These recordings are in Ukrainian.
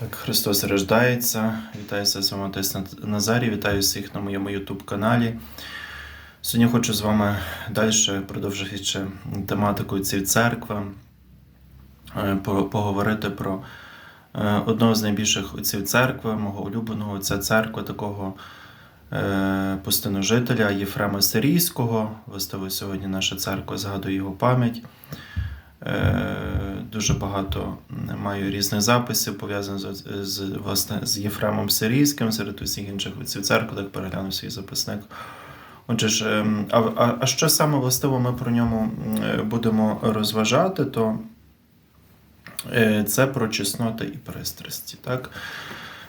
Так, Христос рождається. Вітаюся з вами отець Назарій. Вітаю всіх на моєму YouTube каналі. Сьогодні хочу з вами далі, продовжуючи тематику цієї церкви, е, поговорити про е, одного з найбільших отців церкви, мого улюбленого отця церкви, такого е, пустиножителя Єфрема Сирійського. Властиво сьогодні наша церква згадує його пам'ять. Е, Дуже багато маю різних записів пов'язаних з, з, власне, з Єфремом Сирійським, серед усіх інших отців церкви, так переглянув свій записник. Отже ж, ем, а, а, а що саме властиво ми про ньому е, будемо розважати, то е, це про чесноти і пристрасті. Так?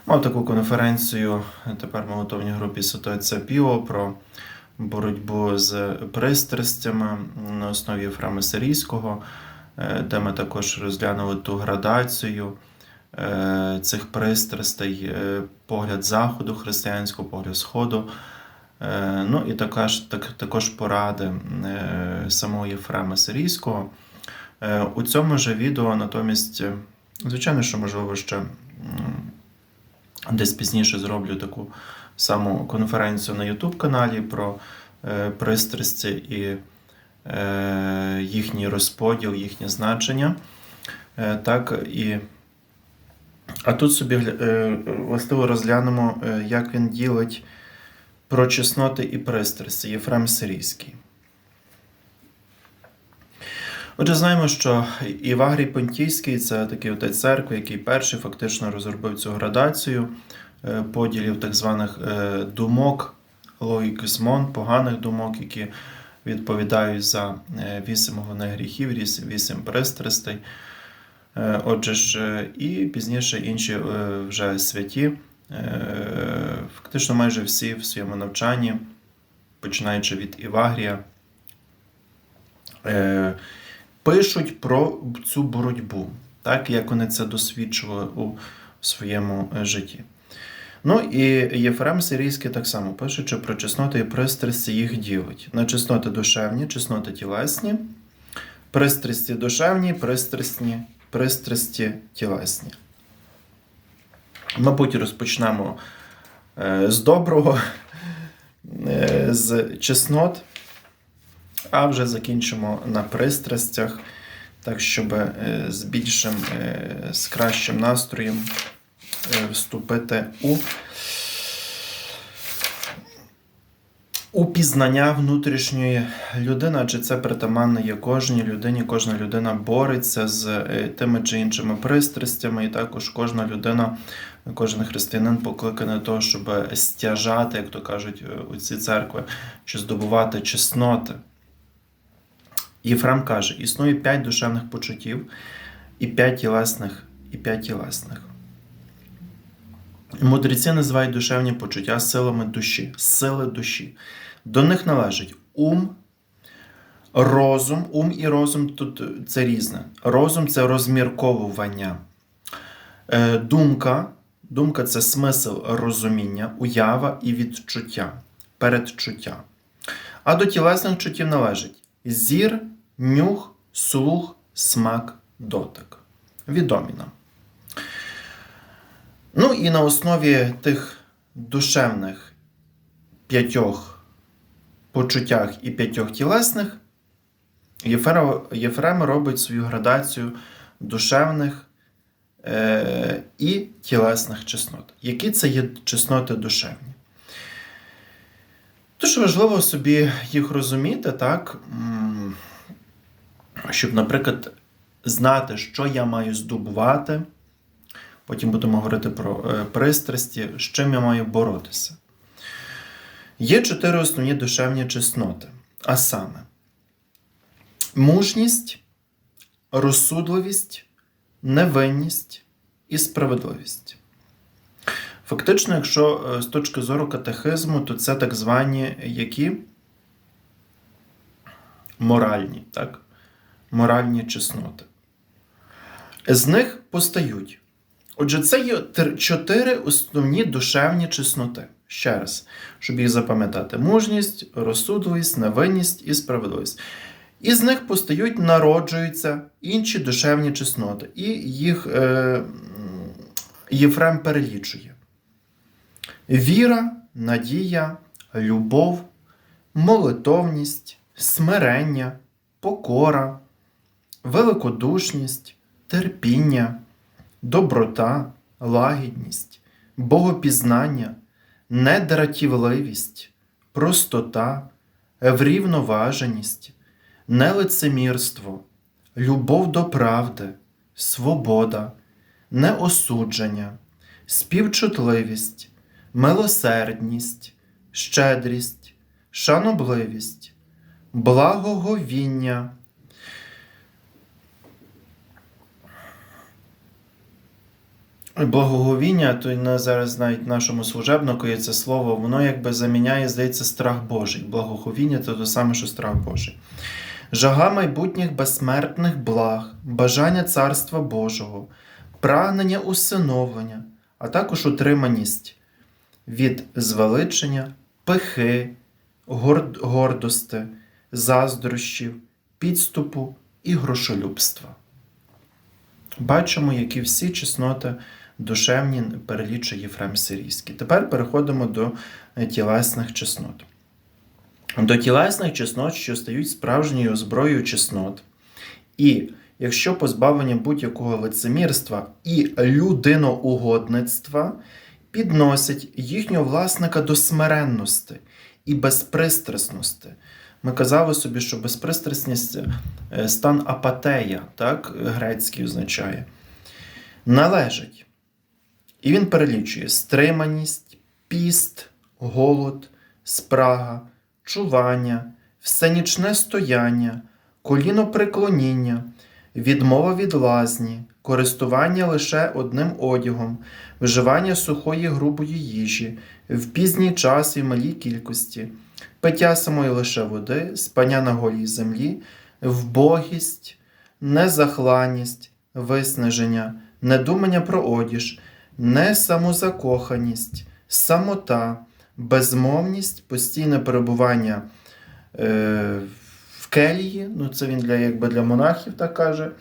Мав таку конференцію тепер в молитовній групі ситуація Піо про боротьбу з пристрастями на основі Єфрема Сирійського, де ми також розглянули ту градацію е, цих пристрастей, е, погляд заходу християнського, погляд сходу. Е, Ну і також, так, також поради е, самого Єфрема Сирійського. Е, У цьому же відео натомість, е, звичайно, що можливо ще десь пізніше зроблю таку саму конференцію на YouTube каналі про е, пристрасті і е, їхній розподіл, їхнє значення. Е, так, і... А тут собі е, властиво розглянемо, е, як він ділить про чесноти і пристрасті Єфрем Сирійський. Отже, знаємо, що Івагрій Понтійський це такий отець церкви, який перший фактично розробив цю градацію е, поділів так званих е, думок, логіксмон, поганих думок, які відповідають за е, вісім гріхів, вісім пристрастей. Е, Отже ж, е, і пізніше інші вже святі, фактично майже всі в своєму навчанні, починаючи від Івагрія, пишуть про цю боротьбу, так як вони це досвідчували у своєму житті. Ну і Єфрем Сирійський так само пишучи про чесноти і пристрасті їх ділить. На чесноти душевні, чесноти тілесні, пристрасті душевні, пристрасні, пристрасті тілесні. Мабуть, розпочнемо е, з доброго, е, з чеснот, а вже закінчимо на пристрастях, так щоб е, з більшим, з кращим настроєм вступити у, у пізнання внутрішньої людини, адже це притаманно є кожній людині. Кожна людина бореться з е, тими чи іншими пристрастями, і також кожна людина, кожен християнин покликаний до того, щоб стяжати, як то кажуть е, у ці церкви, чи здобувати чесноти. Єфрем каже: існує п'ять душевних почуттів і п'ять тілесних, і п'ять тілесних. Мудреці називають душевні почуття силами душі, сили душі. До них належить ум, розум, ум і розум тут це різне. Розум це розмірковування. Е, Думка, думка це смисл розуміння, уява і відчуття, передчуття. А до тілесних чуттів належить зір, нюх, слух, смак, дотик. Відомі нам. Ну і на основі тих душевних п'ятьох почуттях і п'ятьох тілесних Єфрем, робить свою градацію душевних е, і тілесних чеснот. Які це є чесноти душевні? Дуже важливо собі їх розуміти, так, щоб, наприклад, знати, що я маю здобувати. Потім будемо говорити про е, пристрасті, з чим я маю боротися. Є чотири основні душевні чесноти, а саме мужність, розсудливість, невинність і справедливість. Фактично, якщо е, з точки зору катехизму, то це так звані які моральні, так? моральні чесноти. З них постають. Отже, це є чотири основні душевні чесноти. Ще раз, щоб їх запам'ятати: мужність, розсудливість, невинність і справедливість. Із них постають, народжуються інші душевні чесноти. І їх е, Єфрем перелічує: віра, надія, любов, молитовність, смирення, покора, великодушність, терпіння, доброта, лагідність, богопізнання, недратівливість, простота, врівноваженість, нелицемірство, любов до правди, свобода, неосудження, співчутливість, милосердність, щедрість, шанобливість, благоговіння. Благоговіння, то на зараз навіть нашому служебнику є це слово, воно якби заміняє, здається, страх Божий. Благоговіння це те саме, що страх Божий. Жага майбутніх безсмертних благ, бажання Царства Божого, прагнення усиновлення, а також утриманість від звеличення, пихи, горд- гордости, заздрощів, підступу і грошолюбства. Бачимо, які всі чесноти душевні перелічує Єфрем Сирійський. Тепер переходимо до е, тілесних чеснот. До тілесних чеснот, що стають справжньою зброєю чеснот. І якщо позбавлення будь-якого лицемірства і людиноугодництва підносять їхнього власника до смиренності і безпристрасності. Ми казали собі, що безпристрасність е, стан апатея, так, грецький означає, належить. І він перелічує стриманість, піст, голод, спрага, чування, всенічне стояння, колінопреклоніння, відмова від лазні, користування лише одним одягом, вживання сухої грубої їжі, в пізній час і в малій кількості, пиття самої лише води, спання на голій землі, вбогість, незахланність, виснаження, недумання про одіж, несамозакоханість, самота, безмовність, постійне перебування е, в келії, ну це він для, якби для монахів так каже.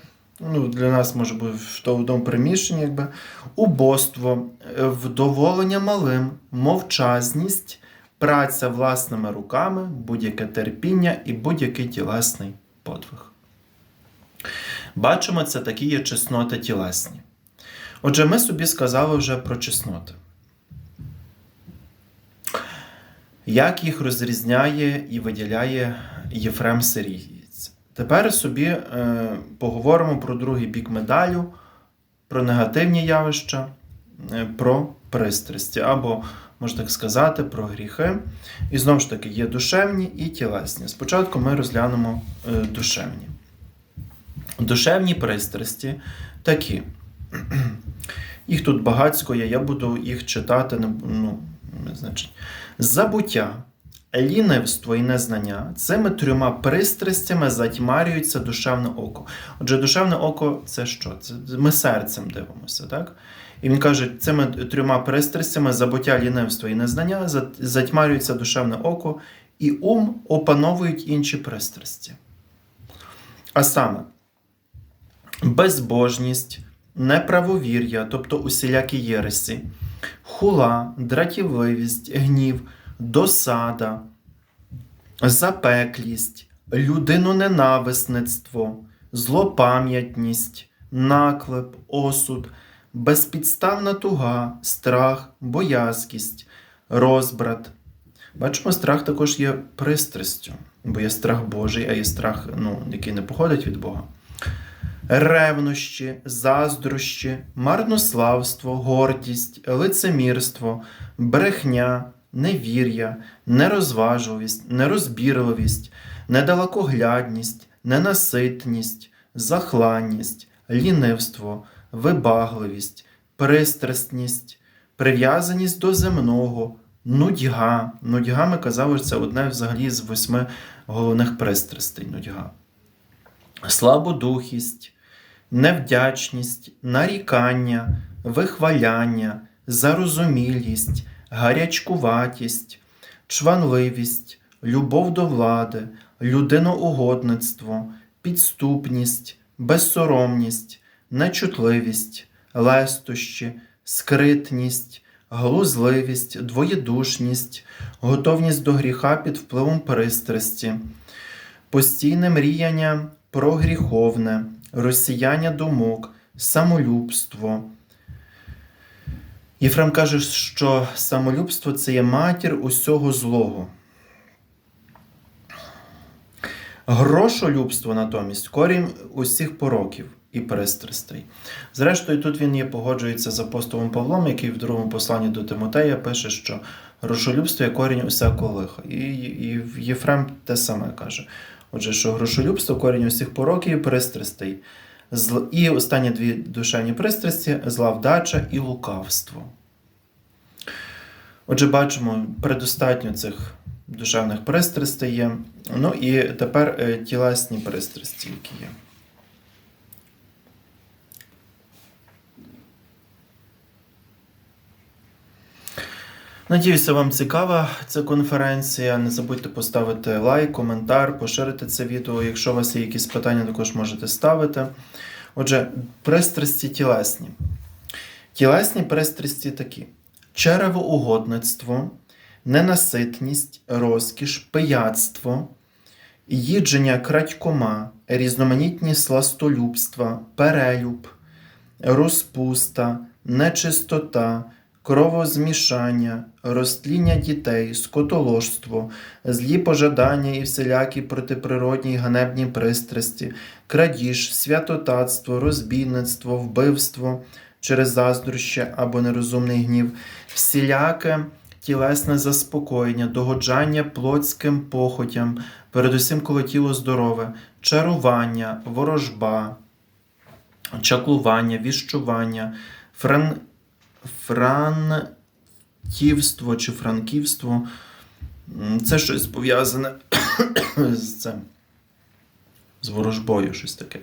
Ну, для нас може бути в тому приміщенні, якби убоство, е, вдоволення малим, мовчазність, праця власними руками, будь-яке терпіння і будь-який тілесний подвиг. Бачимо, це такі є чесноти тілесні. Отже, ми собі сказали вже про чесноти. Як їх розрізняє і виділяє Єфрем Сирієць? Тепер собі е, поговоримо про другий бік медалю, про негативні явища, е, про пристрасті, або, можна так сказати, про гріхи. І знову ж таки, є душевні і тілесні. Спочатку ми розглянемо е, душевні. Душевні пристрасті такі. Їх тут багатько є, я буду їх читати, ну, значить. Забуття, лінивство і незнання цими трьома пристрастями затьмарюється душевне око. Отже, душевне око це що? Це ми серцем дивимося, так? І він каже, цими трьома пристрастями забуття, лінивство і незнання затьмарюється душевне око, і ум опановують інші пристрасті. А саме, безбожність, неправовір'я, тобто усілякі єресі, хула, дратівливість, гнів, досада, запеклість, людиноненависництво, злопам'ятність, наклеп, осуд, безпідставна туга, страх, боязкість, розбрат. Бачимо, страх також є пристрастю, бо є страх Божий, а є страх, ну, який не походить від Бога ревнощі, заздрощі, марнославство, гордість, лицемірство, брехня, невір'я, нерозважливість, нерозбірливість, недалекоглядність, ненаситність, захланність, лінивство, вибагливість, пристрасність, прив'язаність до земного, нудьга. Нудьга, ми казали, це одне взагалі з восьми головних пристрастей нудьга слабодухість, невдячність, нарікання, вихваляння, зарозумілість, гарячкуватість, чванливість, любов до влади, людиноугодництво, підступність, безсоромність, нечутливість, лестощі, скритність, глузливість, двоєдушність, готовність до гріха під впливом пристрасті, постійне мріяння про гріховне, розсіяння думок, самолюбство. Єфрем каже, що самолюбство це є матір усього злого. Грошолюбство натомість корінь усіх пороків і пристрастей. Зрештою, тут він є погоджується з апостолом Павлом, який в другому посланні до Тимотея пише, що грошолюбство є корінь усякого лиха. І, і Єфрем те саме каже. Отже, що грошолюбство корінь усіх пороків і пристрастей. І останні дві душевні пристрасті зла вдача і лукавство. Отже, бачимо предостатньо цих душевних пристрастей є. Ну і тепер е, тілесні пристрасті, які є. Надіюся, вам цікава ця конференція. Не забудьте поставити лайк, коментар, поширити це відео. Якщо у вас є якісь питання, також можете ставити. Отже, пристрасті тілесні. Тілесні пристрасті такі: черевоугодництво, ненаситність, розкіш, пияцтво, їдження крадькома, різноманітні сластолюбства, перелюб, розпуста, нечистота, кровозмішання, розтління дітей, скотоложство, злі пожадання і всілякі протиприродні й ганебні пристрасті, крадіж, святотатство, розбійництво, вбивство через заздрощі або нерозумний гнів, всіляке тілесне заспокоєння, догоджання плотським похотям, передусім коли тіло здорове, чарування, ворожба, чаклування, віщування, фран... франківство чи франківство. Це щось пов'язане з цим. З ворожбою, щось таке.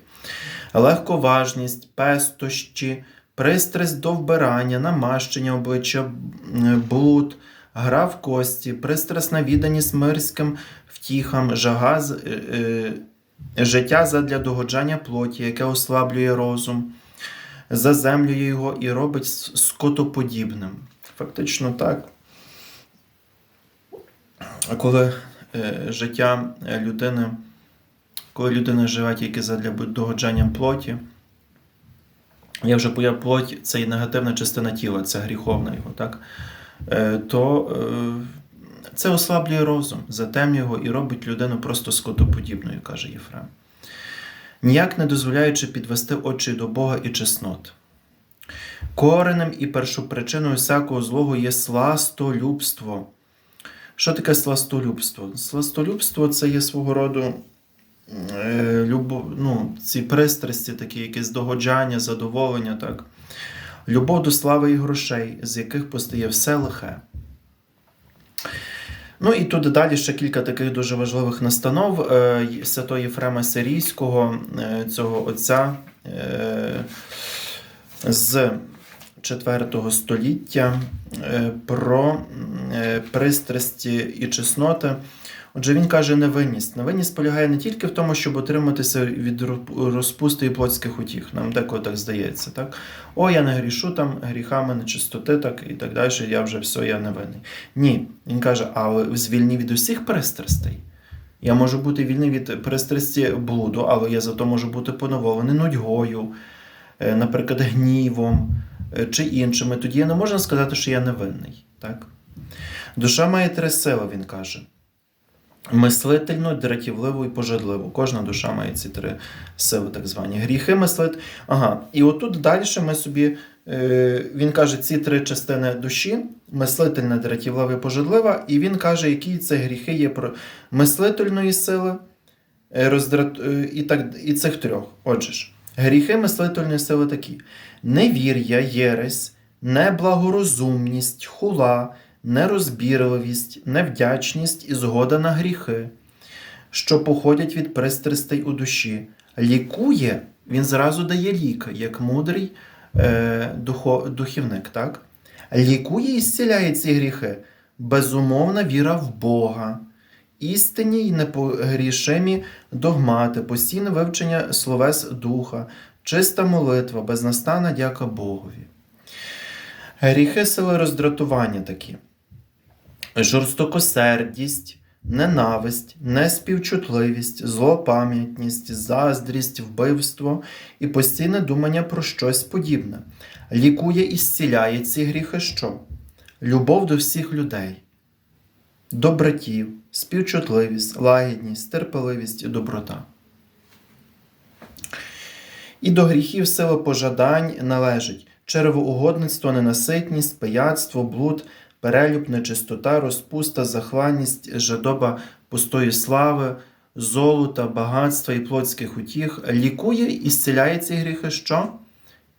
Легковажність, пестощі, пристрасть до вбирання, намащення обличчя, блуд, гра в кості, пристрасна відданість мирським втіхам, жага з- е, е, життя задля догоджання плоті, яке ослаблює розум, заземлює його і робить скотоподібним. Фактично так. Коли е, життя е, людини, коли людина живе тільки задля догоджання плоті, я вже появ плоть це і негативна частина тіла, це гріховна його, так? Е, то це ослаблює розум, затемнює його і робить людину просто скотоподібною, каже Єфрем. Ніяк не дозволяючи підвести очі до Бога і чеснот. Коренем і першопричиною всякого злого є сластолюбство. Що таке сластолюбство? Сластолюбство це є свого роду е, любов, ну, ці пристрасті, такі якісь догоджання, задоволення, так. Любов до слави і грошей, з яких постає все лихе. Ну і тут далі ще кілька таких дуже важливих настанов. Е, святого Єфрема Сирійського, е, цього отця е, з 4 століття е, про е, пристрасті і чесноти. Отже, він каже невинність. Невинність полягає не тільки в тому, щоб отриматися від розпусти і плотських утіх. Нам деколи так здається. Так? О, я не грішу там гріхами нечистоти, так і так далі, я вже все, я невинний. Ні, він каже, але звільні від усіх пристрастей. Я можу бути вільний від пристрасті блуду, але я зато можу бути поневолений нудьгою, е, наприклад, гнівом чи іншими. Тоді я не можна сказати, що я невинний. Так? Душа має три сили, він каже. Мислительну, дратівливу і пожадливу. Кожна душа має ці три сили, так звані. Гріхи мислит. Ага. І отут далі ми собі, е, він каже, ці три частини душі: мислительна, дратівлива і пожадлива. І він каже, які це гріхи є про мислительної сили е, роздрат... е, і, так, і цих трьох. Отже ж, гріхи мислительної сили такі: невір'я, єресь, неблагорозумність, хула нерозбірливість, невдячність і згода на гріхи, що походять від пристрастей у душі. Лікує, він зразу дає лік, як мудрий е, духо, духівник. так? Лікує і зціляє ці гріхи. Безумовна віра в Бога, істинні й непогрішимі догмати, постійне вивчення словес духа, чиста молитва, безнастанна дяка Богові. Гріхи сили роздратування такі: жорстокосердість, ненависть, неспівчутливість, злопам'ятність, заздрість, вбивство і постійне думання про щось подібне. Лікує і зціляє ці гріхи що? Любов до всіх людей, до братів, співчутливість, лагідність, терпеливість і доброта. І до гріхів сила пожадань належить черевоугодництво, ненаситність, пияцтво, блуд, перелюб, нечистота, розпуста, захланність, жадоба пустої слави, золота, багатства і плотських утіх, лікує і зціляє ці гріхи що?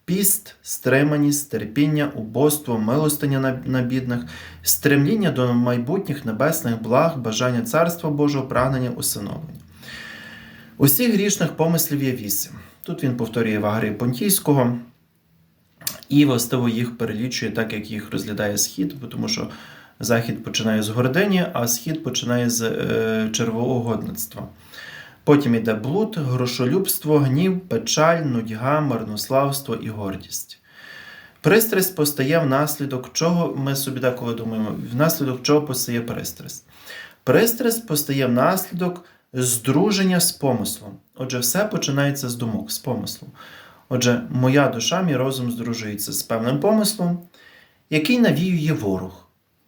Піст, стриманість, терпіння, убоство, милостиня на, на бідних, стремління до майбутніх небесних благ, бажання царства Божого, прагнення усиновлення. Усіх грішних помислів є вісім. Тут він повторює Вагрія Понтійського і властиво їх перелічує так, як їх розглядає схід, тому що захід починає з гордині, а схід починає з е, червоугодництва. Потім йде блуд, грошолюбство, гнів, печаль, нудьга, марнославство і гордість. Пристрасть постає внаслідок чого, ми собі деколи думаємо, внаслідок чого постає пристрасть. Пристрасть постає внаслідок здруження з помислом. Отже, все починається з думок, з помислу. Отже, моя душа, мій розум здружується з певним помислом, який навіює ворог.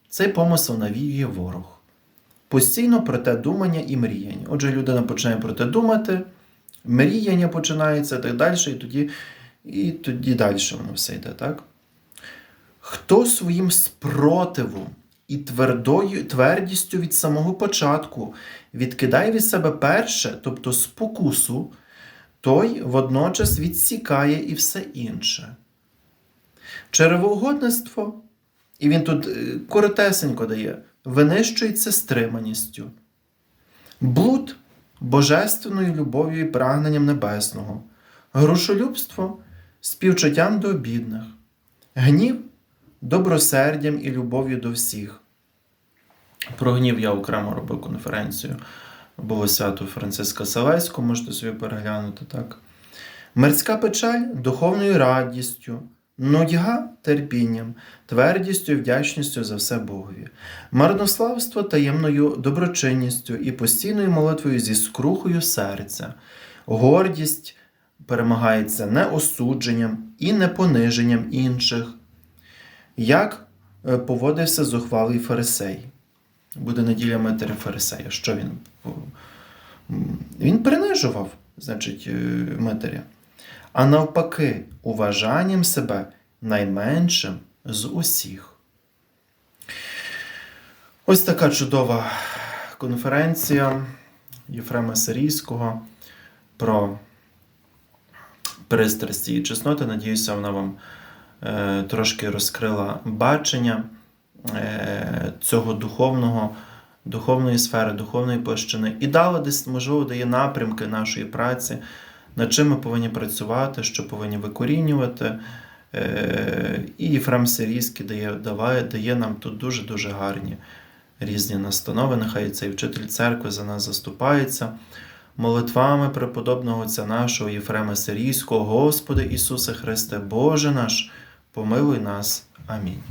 Цей помисел навіює ворог. Постійно про те думання і мріяння. Отже, людина починає про те думати, мріяння починається так далі, і тоді, і тоді далі воно все йде, так? Хто своїм спротивом і твердою, твердістю від самого початку відкидає від себе перше, тобто спокусу, той водночас відсікає і все інше. Черевоугодництво, і він тут е, коротесенько дає, винищується стриманістю. Блуд божественною любов'ю і прагненням небесного, грошолюбство співчуттям до бідних, гнів добросердям і любов'ю до всіх. Про гнів я окремо робив конференцію. Було Франциска Селеського, можете собі переглянути так. Мирська печаль духовною радістю, нудьга терпінням, твердістю і вдячністю за все Богові, марнославство таємною доброчинністю і постійною молитвою зі скрухою серця, гордість перемагається не осудженням і не пониженням інших. Як е, поводився зухвалий фарисей? Буде неділя метри фарисея. Що він? Він принижував, значить, е, метаря. А навпаки, уважанням себе найменшим з усіх. Ось така чудова конференція Єфрема Сирійського про пристрасті і чесноти. Надіюся, вона вам е, трошки розкрила бачення е, цього духовного, духовної сфери, духовної площини і дала десь, можливо, дає напрямки нашої праці, над чим ми повинні працювати, що повинні викорінювати. Е, і Єфрем Сирійський дає, даває, дає нам тут дуже-дуже гарні різні настанови. Нехай цей вчитель церкви за нас заступається. Молитвами преподобного Отця нашого Єфрема Сирійського, Господи Ісусе Христе, Боже наш, помилуй нас. Амінь.